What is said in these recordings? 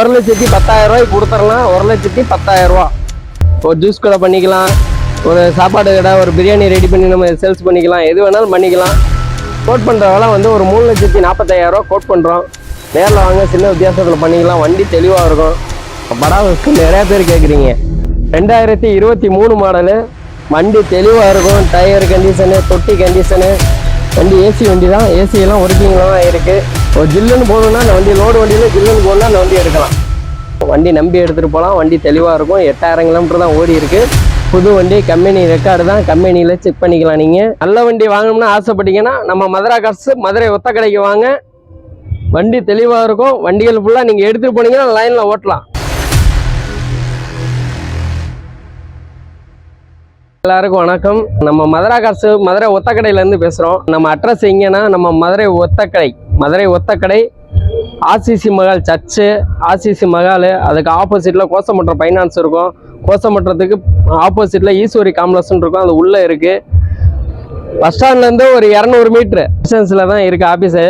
ஒரு லட்சத்தி பத்தாயிரம் ரூபாய்க்கு கொடுத்துடலாம். ஒரு லட்சத்தி பத்தாயிரம் ரூபா. ஒரு ஜூஸ் கடை பண்ணிக்கலாம். ஒரு சாப்பாடு கடை ஒரு பிரியாணி ரெடி பண்ணி நம்ம சேல்ஸ் பண்ணிக்கலாம். எது வேணாலும் பண்ணிக்கலாம். கோட் பண்ணுறவெல்லாம் வந்து ஒரு மூணு லட்சத்தி நாற்பத்தாயிரம் ரூபா கோட் பண்ணுறோம் நேரில் வாங்க சின்ன வித்தியாசத்தில் பண்ணிக்கலாம். வண்டி தெளிவாக இருக்கும். படாவுக்கு நிறையா பேர் கேட்குறீங்க ரெண்டாயிரத்தி இருபத்தி மூணு மாடலு வண்டி தெளிவாக இருக்கும். டயர் கண்டிஷனு தொட்டி கண்டிஷனு வண்டி ஏசி வண்டி தான் ஏசியெல்லாம் ஒர்க்கிங்லாம் இருக்குது ஒரு ஜில்லுன்னு போகணுன்னா அந்த வண்டி லோடு வண்டியில் ஜில்லுன்னு போகணுன்னா அந்த வண்டி எடுக்கலாம். வண்டி நம்பி எடுத்துகிட்டு போகலாம். வண்டி தெளிவாக இருக்கும். எட்டாயிரம் கிலோமீட்டர் தான் ஓடி இருக்கு. புது வண்டி கம்பெனி ரெக்கார்டு தான். கம்பெனியில் செக் பண்ணிக்கலாம் நீங்கள் நல்ல வண்டி வாங்கணும்னு ஆசைப்பட்டீங்கன்னா நம்ம மதுரா காசு மதுரை ஒத்த கடைக்கு வாங்க. வண்டி தெளிவாக இருக்கும். வண்டிகள் ஃபுல்லாக நீங்கள் எடுத்துகிட்டு போனீங்கன்னா லைனில் ஓட்டலாம். எல்லாருக்கும் வணக்கம். நம்ம மதுரா காசு மதுரை ஒத்தக்கடையிலேருந்து பேசுகிறோம் நம்ம அட்ரஸ் எங்கன்னா நம்ம Madurai Othakadai Madurai Othakadai RCC Mahal church RCC Mahal அதுக்கு ஆப்போசிட்டில் கோசமற்றம் ஃபைனான்ஸ் இருக்கும். கோசமற்றத்துக்கு ஆப்போசிட்டில் ஈஸ்வரி காம்ப்ளெக்ஸ்னு இருக்கும். அது உள்ளே இருக்குது பஸ் ஸ்டாண்ட்லேருந்து ஒரு இரநூறு மீட்ரு டிஸ்டன்ஸில் தான் இருக்குது ஆஃபீஸு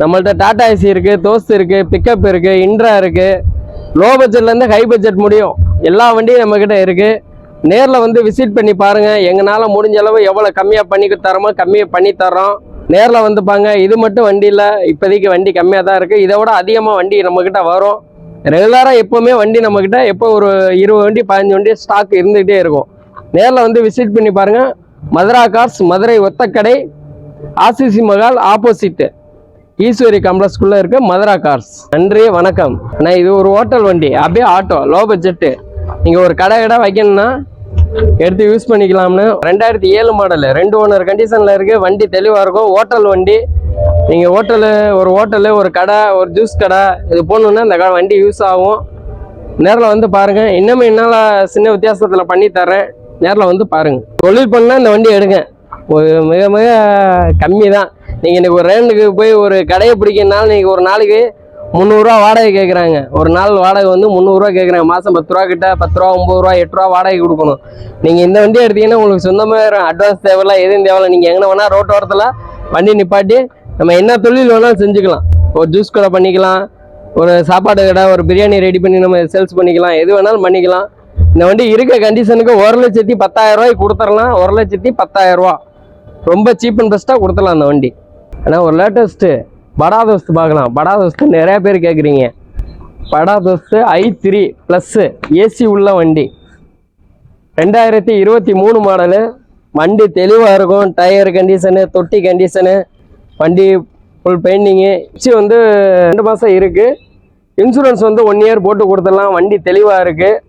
நம்மள்ட்ட டாடா ஏசி இருக்குது தோஸ்து இருக்குது பிக்கப் இருக்குது இன்ட்ரா இருக்குது லோ பட்ஜெட்லேருந்து ஹை பட்ஜெட் முடியும். எல்லா வண்டியும் நம்மக்கிட்ட இருக்குது நேரில் வந்து விசிட் பண்ணி பாருங்கள் எங்களால் முடிஞ்ச அளவு எவ்வளோ கம்மியாக பண்ணி தரோமோ கம்மியாக பண்ணி தரோம் நேரில் வந்துப்பாங்க இது மட்டும் வண்டி இல்லை இப்போதைக்கு வண்டி கம்மியாக தான் இருக்குது இதை விட அதிகமாக வண்டி நம்மக்கிட்ட வரும். ரெகுலராக எப்போவுமே வண்டி நம்மக்கிட்ட எப்போ ஒரு இருபது வண்டி பதினஞ்சு வண்டி ஸ்டாக் இருந்துகிட்டே இருக்கும். நேரில் வந்து விசிட் பண்ணி பாருங்கள் Mathura cars Madurai Othakadai RCC Mahal opposite Eswari காம்ப்ளெக்ஸ்குள்ளே இருக்க மதுரா கார்ஸ் நன்றி வணக்கம். நான் இது ஒரு ஹோட்டல் வண்டி. அப்படியே ஆட்டோ லோ பட்ஜெட்டு நீங்கள் ஒரு கடை கடை வைக்கணும்னா எடுத்து யூஸ் பண்ணிக்கலாம்னு. ரெண்டாயிரத்தி ஏழு மாடலு ரெண்டு ஓனர் கண்டிஷனில் இருக்குது வண்டி தெளிவாக இருக்கும். ஹோட்டல் வண்டி. நீங்கள் ஹோட்டலு ஒரு ஹோட்டலு ஒரு கடை ஒரு ஜூஸ் கடை இது போகணுன்னா இந்த கடை வண்டி யூஸ் ஆகும். நேரில் வந்து பாருங்கள் இன்னமும் என்னால் சின்ன வித்தியாசத்தில் பண்ணி தரேன் நேரில் வந்து பாருங்கள் தொழில் பண்ணால் இந்த வண்டி எடுங்க. ஒரு மிக மிக கம்மி தான் நீங்கள் இன்றைக்கி ஒரு ரேண்டுக்கு போய் ஒரு கடையை பிடிக்கணுனாலும் நீங்கள் ஒரு நாளைக்கு முந்நூறுரூவா வாடகை கேட்குறாங்க ஒரு நாள் வாடகை வந்து முந்நூறுரூவா கேட்குறாங்க மாதம் பத்து ரூபா கிட்ட பத்து ரூபா ஒம்பது ரூபா எட்டு ரூபா வாடகை கொடுக்கணும். நீங்கள் இந்த வண்டி எடுத்தீங்கன்னா உங்களுக்கு சொந்தமாக அட்வான்ஸ் தேவையில்ல எதுவும் தேவையில்ல. நீங்கள் எங்கே வேணால் ரோட்டோரத்தில் வண்டி நிப்பாட்டி நம்ம என்ன தொழில் வேணாலும் செஞ்சுக்கலாம். ஒரு ஜூஸ் கடை பண்ணிக்கலாம் ஒரு சாப்பாடு கடை ஒரு பிரியாணி ரெடி பண்ணி நம்ம சேல்ஸ் பண்ணிக்கலாம் எது வேணாலும் பண்ணிக்கலாம். இந்த வண்டி இருக்க கண்டிஷனுக்கு ஒரு லட்சத்தி பத்தாயிரம் ரூபாய்க்கு கொடுத்துடலாம். ஒரு லட்சத்தி பத்தாயிரம் ரூபா. ரொம்ப சீப் அண்ட் பெஸ்ட்டாக கொடுத்துடலாம் அந்த வண்டி. ஆனால் ஒரு லேட்டஸ்ட்டு படா தோஸ்து பார்க்கலாம் படா தோஸ்து நிறையா பேர் கேட்குறீங்க Bada Dost I three plus AC உள்ள வண்டி. ரெண்டாயிரத்தி இருபத்தி மூணு மாடலு வண்டி தெளிவாக இருக்கும். டயர் கண்டிஷனு தொட்டி கண்டிஷனு வண்டி ஃபுல் பெயிண்டிங்கு இச்சி வந்து ரெண்டு மாதம் இருக்குது இன்சூரன்ஸ் வந்து ஒன் இயர் போட்டு கொடுத்துடலாம். வண்டி தெளிவாக இருக்குது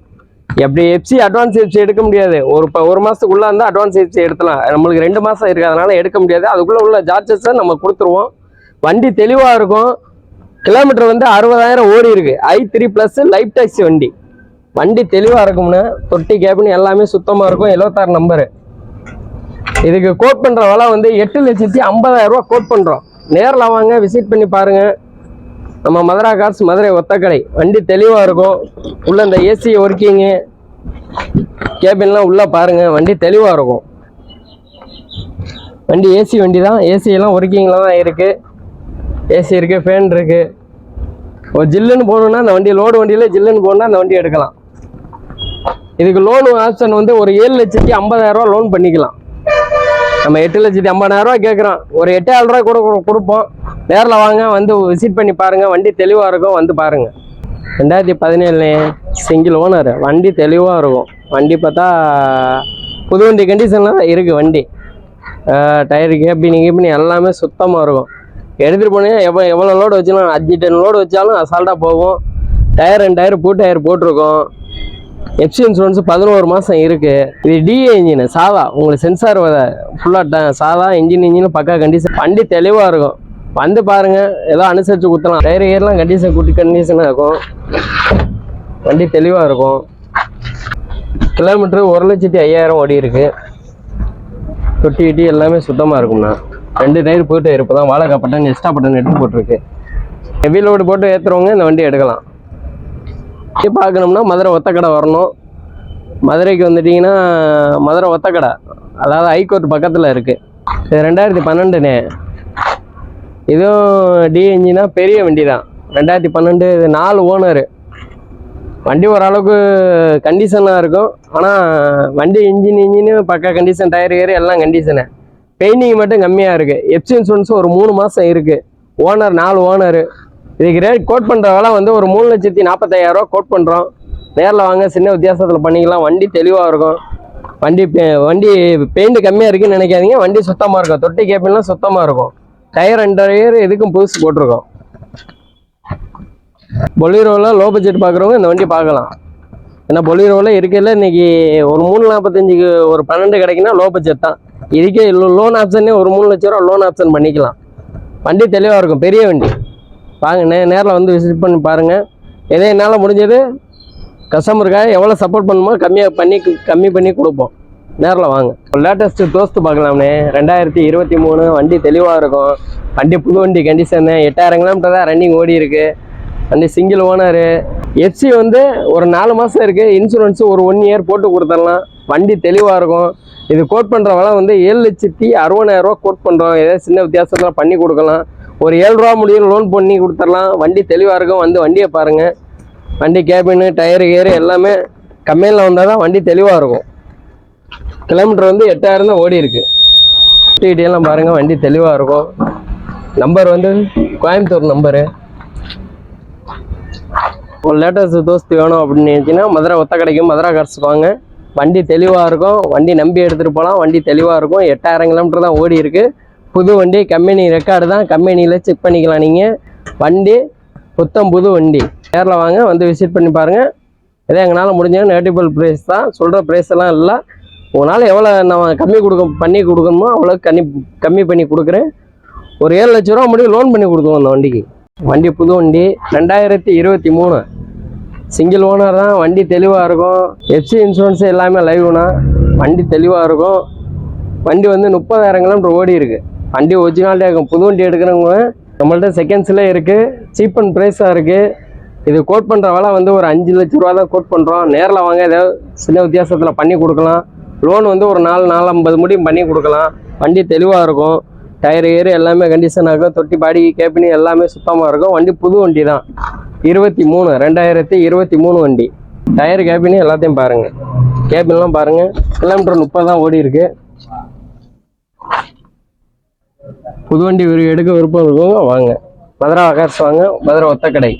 எப்படி எஃப்சி அட்வான்ஸ் எஃப்சி எடுக்க முடியாது. ஒரு இப்போ ஒரு மாதத்துக்குள்ளே இருந்தால் அட்வான்ஸ் எஃப்சி எடுக்கலாம் நம்மளுக்கு ரெண்டு மாதம் இருக்குது அதனால் எடுக்க முடியாது. அதுக்குள்ளே உள்ள சார்ஜஸை நம்ம கொடுத்துருவோம். வண்டி தெளிவாக இருக்கும். கிலோமீட்டர் வந்து அறுபதாயிரம் ஓடி இருக்கு. I three plus life taxi வண்டி. வண்டி தெளிவாக இருக்கும்னு தொட்டி கேபின் எல்லாமே சுத்தமாக இருக்கும். எழுபத்தாறு நம்பரு இதுக்கு கோட் பண்ணுற விலை வந்து எட்டு லட்சத்தி ஐம்பதாயிரம் ரூபா கோட் பண்ணுறோம் நேரில் வாங்க விசிட் பண்ணி பாருங்கள் நம்ம மதுரா கார்ஸ் மதுரை ஒத்தக்கடை. வண்டி தெளிவாக இருக்கும். உள்ள இந்த ஏசி ஒர்க்கிங்கு கேபின்லாம் உள்ளே பாருங்கள் வண்டி தெளிவாக இருக்கும். வண்டி ஏசி வண்டி தான். ஏசியெல்லாம் ஒர்க்கிங்கில் தான் இருக்குது ஏசி இருக்குது ஃபேன் இருக்குது ஒரு ஜில்லுன்னு போகணுன்னா அந்த வண்டி லோடு வண்டியில் ஜில்லுன்னு போகணுன்னா அந்த வண்டி எடுக்கலாம். இதுக்கு லோன் ஆப்ஷன் வந்து ஒரு ஏழு லட்சத்தி ஐம்பதாயிரரூவா லோன் பண்ணிக்கலாம். நம்ம எட்டு லட்சத்தி ஐம்பதாயிரரூவா கேட்குறோம் ஒரு எட்டாயிரம் ரூபா கூட கொடு- கொடுப்போம். நேரில் வாங்க வந்து விசிட் பண்ணி பாருங்கள் வண்டி தெளிவாக இருக்கும் வந்து பாருங்கள் ரெண்டாயிரத்தி பதினேழு சிங்கிள் ஓனர் வண்டி தெளிவாக இருக்கும். வண்டி பார்த்தா புது வண்டி கண்டிஷன்லாம் இருக்குது வண்டி. டயரு கேபினி கேபினி எல்லாமே சுத்தமாக இருக்கும். எடுத்துகிட்டு போனீங்கன்னா எவ்வளோ எவ்வளோ லோடு வச்சாலும் அஞ்சு டென் லோடு வச்சாலும் அசால்ட்டாக போகும். டயர் ரெண்டு டயர் பூ டயர் போட்டிருக்கோம். எஃப்சி இன்சூரன்ஸ் பதினோரு மாதம் இருக்குது இது டிஏ இன்ஜின் சாதா உங்களுக்கு சென்சார் ஃபுல்லாக சாதா இன்ஜின் இன்ஜின் பக்கா கண்டிஷன் வண்டி தெளிவாக இருக்கும். வந்து பாருங்கள் ஏதோ அனுசரித்து குத்தலாம். டயர் ஏர்லாம் கண்டிஷன் குட்டி கண்டிஷனாக இருக்கும். வண்டி தெளிவாக இருக்கும். கிலோமீட்டர் ஒரு லட்சத்தி ஐயாயிரம் ஓடி இருக்குது தொட்டி கிட்டி எல்லாமே சுத்தமாக இருக்கும்ண்ணா. ரெண்டு டயர் போயிட்டு இருப்போம் தான் வாழக்கா பட்டன் எக்ஸ்ட்ரா பட்டன் எடுத்து போட்டிருக்கு. ஹெவி லோடு போட்டு ஏற்றுறவங்க இந்த வண்டி எடுக்கலாம். வண்டி பார்க்கணும்னா மதுரை ஒத்தக்கடை வரணும். மதுரைக்கு வந்துட்டிங்கன்னா மதுரை ஒத்தக்கடை அதாவது ஹைகோர்ட் பக்கத்தில் இருக்குது இது ரெண்டாயிரத்தி பன்னெண்டுண்ணே இதுவும் டி இன்ஜினா பெரிய வண்டி தான் ரெண்டாயிரத்தி பன்னெண்டு இது நாலு ஓனரு வண்டி ஓரளவுக்கு கண்டிஷனாக இருக்கும். ஆனால் வண்டி இன்ஜின் இன்ஜினு பக்கா கண்டிஷன் டயர் ஏறு எல்லாம் கண்டிஷனு பெயிண்டிங் மட்டும் கம்மியாக இருக்குது எப்சி இன்சூரன்ஸ் ஒரு மூணு மாதம் இருக்குது ஓனர் நாலு ஓனரு இதுக்கு ரேட் கோட் பண்ணுற வேலை வந்து ஒரு மூணு லட்சத்தி நாற்பத்தாயிரரூவா கோட் பண்ணுறோம் நேரில் வாங்க சின்ன வித்தியாசத்தில் பண்ணிக்கலாம். வண்டி தெளிவாக இருக்கும். வண்டி பெ- வண்டி பெயிண்ட் கம்மியாக இருக்குன்னு நினைக்காதீங்க. வண்டி சுத்தமாக இருக்கும். தொட்டி கேபின்லாம் சுத்தமாக இருக்கும். டயர் ரெண்டு டயர் எதுக்கும் புதுசு போட்டிருக்கோம். பொலீரோவில் லோ பட்ஜெட் பார்க்குறவங்க இந்த வண்டி பார்க்கலாம். ஏன்னா பொலீரோவில் இருக்கையில் இன்றைக்கி ஒரு மூணு நாற்பத்தஞ்சுக்கு ஒரு பன்னெண்டு கிடைக்குன்னா லோ பட்ஜெட் தான். இதுக்கே லோன் ஆப்ஷனே ஒரு மூணு லட்ச ரூபா லோன் ஆப்ஷன் பண்ணிக்கலாம். வண்டி தெளிவாக இருக்கும் பெரிய வண்டி. வாங்க நே நேரில் வந்து விசிட் பண்ணி பாருங்கள் எதே என்னால் முடிஞ்சது? கஸ்டமருக்காக எவ்வளோ சப்போர்ட் பண்ணுமோ கம்மியாக பண்ணி கம்மி பண்ணி கொடுப்போம். நேரில் வாங்க. லேட்டஸ்ட்டு தோஸ்து பார்க்கலாம்னே. ரெண்டாயிரத்தி இருபத்தி மூணு வண்டி தெளிவாக இருக்கும். வண்டி புது வண்டி கண்டிஷனு எட்டாயிரம் கிலோமீட்டர் தான் ரன்னிங் ஓடி இருக்குது வண்டி சிங்கிள் ஓனரு. எஃப்சி வந்து ஒரு நாலு மாதம் இருக்குது இன்சூரன்ஸு ஒரு ஒன் இயர் போட்டு கொடுத்துடலாம். வண்டி தெளிவாக இருக்கும். இது கோட் பண்ணுற விலை வந்து ஏழு லட்சத்தி அறுபதாயிரரூவா கோட் பண்ணுறோம் ஏதாவது சின்ன வித்தியாசத்தில் பண்ணி கொடுக்கலாம். ஒரு ஏழு ரூபா முடியும் லோன் பண்ணி கொடுத்துடலாம். வண்டி தெளிவாக இருக்கும். வந்து வண்டியை பாருங்கள் வண்டி கேபின்னு டயரு கேரு எல்லாமே கம்மியில் வந்தால் தான் வண்டி தெளிவாக இருக்கும். கிலோமீட்டர் வந்து எட்டாயிரம் தான் ஓடி இருக்கு. டிடிஎல்லாம் பாருங்கள் வண்டி தெளிவாக இருக்கும். நம்பர் வந்து கோயம்புத்தூர் நம்பரு ஒரு லேட்டஸ்ட் தோஸ்து வேணும் அப்படின்னு நினச்சின்னா மதுரை ஒத்த கடைக்கும் மதுரை கார்ஸ் வாங்க. வண்டி தெளிவாக இருக்கும். வண்டி நம்பி எடுத்துகிட்டு போகலாம். வண்டி தெளிவாக இருக்கும். எட்டாயிரம் கிலோமீட்டர் தான் ஓடி இருக்கு. புது வண்டி கம்பெனி ரெக்கார்டு தான். கம்பெனியில் செக் பண்ணிக்கலாம் நீங்கள் வண்டி புத்தம் புது வண்டி. நேரில் வாங்க வந்து விசிட் பண்ணி பாருங்கள் இதே எங்களால் முடிஞ்ச நேட்டிபிள் ப்ரைஸ் தான். சொல்கிற ப்ரைஸ் எல்லாம் இல்லை. உங்களால் எவ்வளோ நான் கம்மி கொடுக்க பண்ணி கொடுக்கணுமோ அவ்வளோ கம்மி கம்மி பண்ணி கொடுக்குறேன். ஒரு ஏழு லட்ச ரூபா முடிவு லோன் பண்ணி கொடுக்குவோம் அந்த வண்டிக்கு. வண்டி புது வண்டி. ரெண்டாயிரத்தி இருபத்தி மூணு. சிங்கிள் ஓனர் தான் வண்டி தெளிவாக இருக்கும். எஃப்சி இன்சூரன்ஸ் எல்லாமே லைவ்னா வண்டி தெளிவாக இருக்கும். வண்டி வந்து முப்பதாயிரம் கிலோமீட்டர் ஓடி இருக்கு. வண்டி ஒரிஜினாலிட்டியாக இருக்கும். புது வண்டி எடுக்கிறவங்க நம்மள்ட்ட செகண்ட்ஸில் இருக்குது சீப் அண்ட் ப்ரைஸாக இருக்குது இது கோட் பண்ணுற வேலை வந்து ஒரு அஞ்சு லட்ச ரூபா தான் கோட் பண்ணுறோம் நேரில் வாங்க ஏதாவது சின்ன வித்தியாசத்தில் பண்ணி கொடுக்கலாம். லோன் வந்து ஒரு நாலு நாலு ஐம்பது முடியும் பண்ணி கொடுக்கலாம். வண்டி தெளிவாக இருக்கும். டயர் ஏறு எல்லாமே கண்டிஷன் ஆகும். தொட்டி பாடி கேபினி எல்லாமே சுத்தமாக இருக்கும். வண்டி புது வண்டி தான். இருபத்தி மூணு ரெண்டாயிரத்தி இருபத்தி மூணு வண்டி. டயர் கேபினி எல்லாத்தையும் பாருங்கள் கேபின்லாம் பாருங்கள் கிலோமீட்டர் முப்பது தான் ஓடி இருக்கு. புது வண்டி எடுக்க விருப்பம் இருக்கவங்க வாங்க. மதுரா கார்ஸ் வாங்க. மதுரை ஒத்தக்கடை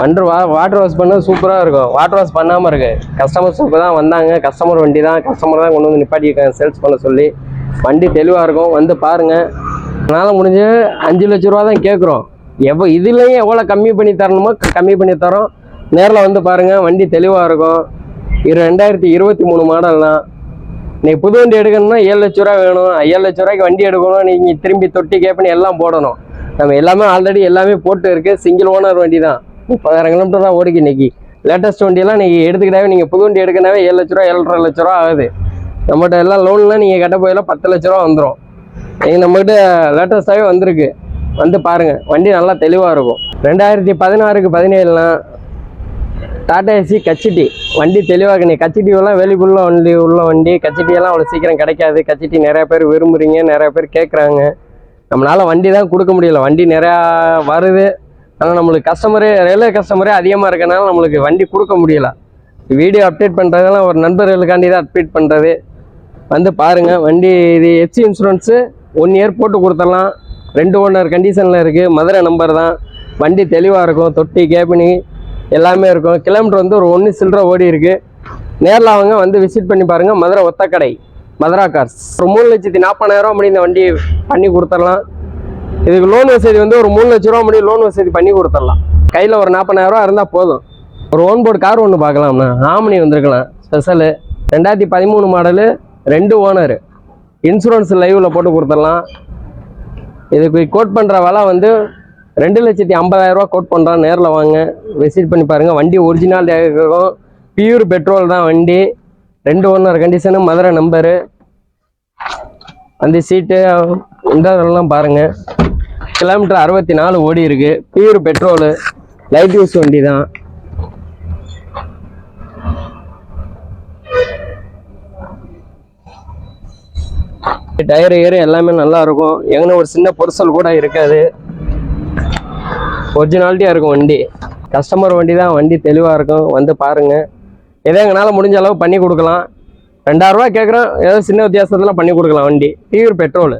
வண்டு வா வாட்டர் வாஷ் பண்ணால் சூப்பராக இருக்கும். வாட்டர் வாஷ் பண்ணாமல் இருக்கு. கஸ்டமர்ஸ் இப்போ தான் வந்தாங்க. கஸ்டமர் வண்டி தான். கஸ்டமர் தான் கொண்டு வந்து நிப்பாட்டியிருக்காங்க. சேல்ஸ் பண்ண சொல்லி. வண்டி தெளிவாக இருக்கும். வந்து பாருங்கள் அதனால் முடிஞ்சு அஞ்சு லட்ச ரூபா தான் கேட்குறோம் எவ்வளோ இதுலேயும் எவ்வளோ கம்மி பண்ணி தரணுமோ கம்மி பண்ணி தரோம். நேரில் வந்து பாருங்கள் வண்டி தெளிவாக இருக்கும். இது ரெண்டாயிரத்தி இருபத்தி மூணு மாடல் தான். இன்னைக்கு புது வண்டி எடுக்கணும்னா ஏழு லட்ச ரூபா வேணும். ஏழு லட்ச ரூபாய்க்கு வண்டி எடுக்கணும். நீங்கள் திரும்பி தொட்டி கேப்பனி எல்லாம் போடணும். நம்ம எல்லாமே ஆல்ரெடி எல்லாமே போட்டு இருக்கு. சிங்கிள் ஓனர் வண்டி தான். முப்பதாயிரம் கிலோமீட்டர் தான் ஓடிக்கு இன்னைக்கு. லேட்டஸ்ட் வண்டியெல்லாம் நீங்கள் எடுத்துக்கிட்டாவே நீங்கள் புது வண்டி எடுக்கனாவே ஏழு லட்ச ரூபா ஏழரை லட்ச ரூபா ஆகுது. நம்மகிட்ட எல்லாம் லோன்லாம் நீங்கள் கட்ட போயெல்லாம் பத்து லட்ச ரூபா வந்துடும் நீங்கள் நம்மகிட்ட லேட்டஸ்ட்டாகவே வந்திருக்கு. வந்து பாருங்கள் வண்டி நல்லா தெளிவாக இருக்கும். ரெண்டாயிரத்தி பதினாறுக்கு பதினேழுலாம் டாடா ஏசி கச்சிட்டி. வண்டி தெளிவாக நீ கச்சிட்டி வெளிக்குள்ள வண்டி உள்ள வண்டி கச்சிட்டியெல்லாம் அவ்வளோ சீக்கிரம் கிடைக்காது. கச்சிட்டி நிறையா பேர் விரும்புறீங்க. நிறையா பேர் கேட்குறாங்க நம்மளால் வண்டி தான் கொடுக்க முடியல. வண்டி நிறையா வருது. ஆனால் நம்மளுக்கு கஸ்டமரே ரயில்வே கஸ்டமரே அதிகமாக இருக்கனால நம்மளுக்கு வண்டி கொடுக்க முடியல. வீடியோ அப்டேட் பண்ணுறதெல்லாம் ஒரு நண்பர்களுக்காண்டி தான் அப்டேட் பண்ணுறது வந்து பாருங்கள் வண்டி இது எஃப்சி இன்சூரன்ஸு ஒன் இயர் போட்டு கொடுத்துடலாம் ரெண்டு ஓனர் கண்டிஷனில் இருக்குது மதுரை நம்பர் தான். வண்டி தெளிவாக இருக்கும். தொட்டி கேபினி எல்லாமே இருக்கும். கிலோமீட்டர் வந்து ஒரு ஒன்று சில்லற ஓடி இருக்குது நேரில் அவங்க வந்து விசிட் பண்ணி பாருங்கள் மதுரை ஒத்தக்கடை மதுரா கார்ஸ் ஒரு மூணு லட்சத்தி நாற்பதாயிரம் அப்படி இந்த வண்டி பண்ணி கொடுத்துடலாம் இதுக்கு லோன் வசதி வந்து ஒரு மூணு லட்ச ரூபா அப்படி லோன் வசதி பண்ணி கொடுத்துடலாம் கையில் ஒரு நாற்பதாயிரம் ரூபா இருந்தால் போதும். ஒரு ஓன் போர்டு கார் ஒன்று பார்க்கலாம்ண்ணா. ஆமணி வந்திருக்கலாம். ஸ்பெஷலு ரெண்டாயிரத்தி பதிமூணு மாடலு ரெண்டு ஓனரு இன்சூரன்ஸ் லைவில் போட்டு கொடுத்துடலாம். இதுக்கு கோட் பண்ணுற விலை வந்து ரெண்டு லட்சத்தி ஐம்பதாயிரரூவா கோட் பண்ணுறோம் நேரில் வாங்க. விசிட் பண்ணி பாருங்கள் வண்டி ஒரிஜினல் இருக்கும். பியூர் பெட்ரோல் தான் வண்டி. ரெண்டு ஓனர் கண்டிஷனு மதுரை நம்பரு அந்த சீட்டு இதெல்லாம் பாருங்கள் கிலோமீட்டர் அறுபத்தி நாலு ஓடி இருக்குது பியூர் பெட்ரோலு லைட் யூஸ் வண்டி தான். டயர் ஏறு எல்லாமே நல்லா இருக்கும் எங்கன்னா ஒரு சின்ன பொருசல் கூட இருக்காது. ஒரிஜினாலிட்டியாக இருக்கும் வண்டி. கஸ்டமர் வண்டி தான் வண்டி தெளிவாக இருக்கும். வந்து பாருங்கள் எதோ எங்களால் முடிஞ்ச அளவு பண்ணி கொடுக்கலாம். ரெண்டாயிரரூவா கேட்குறோம் ஏதோ சின்ன வித்தியாசத்தில் பண்ணி கொடுக்கலாம் வண்டி. பியூர் பெட்ரோல்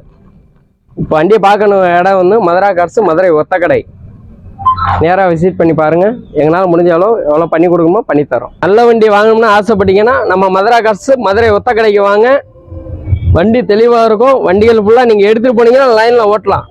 இப்போ வண்டியை பார்க்கணும். இடம் வந்து மதுரா கார்ஸு மதுரை ஒத்தக்கடை. நேராக விசிட் பண்ணி பாருங்கள் எங்களால் முடிஞ்சாலும் எவ்வளோ பண்ணி கொடுக்குமோ பண்ணித்தரோம் நல்ல வண்டி வாங்கணும்னு ஆசைப்பட்டீங்கன்னா நம்ம மதுரா கார்ஸு மதுரை ஒத்தக்கடைக்கு வாங்க. வண்டி தெளிவாக இருக்கும். வண்டிகள் ஃபுல்லாக நீங்கள் எடுத்துகிட்டு போனீங்கன்னா லைனில் ஓட்டலாம்.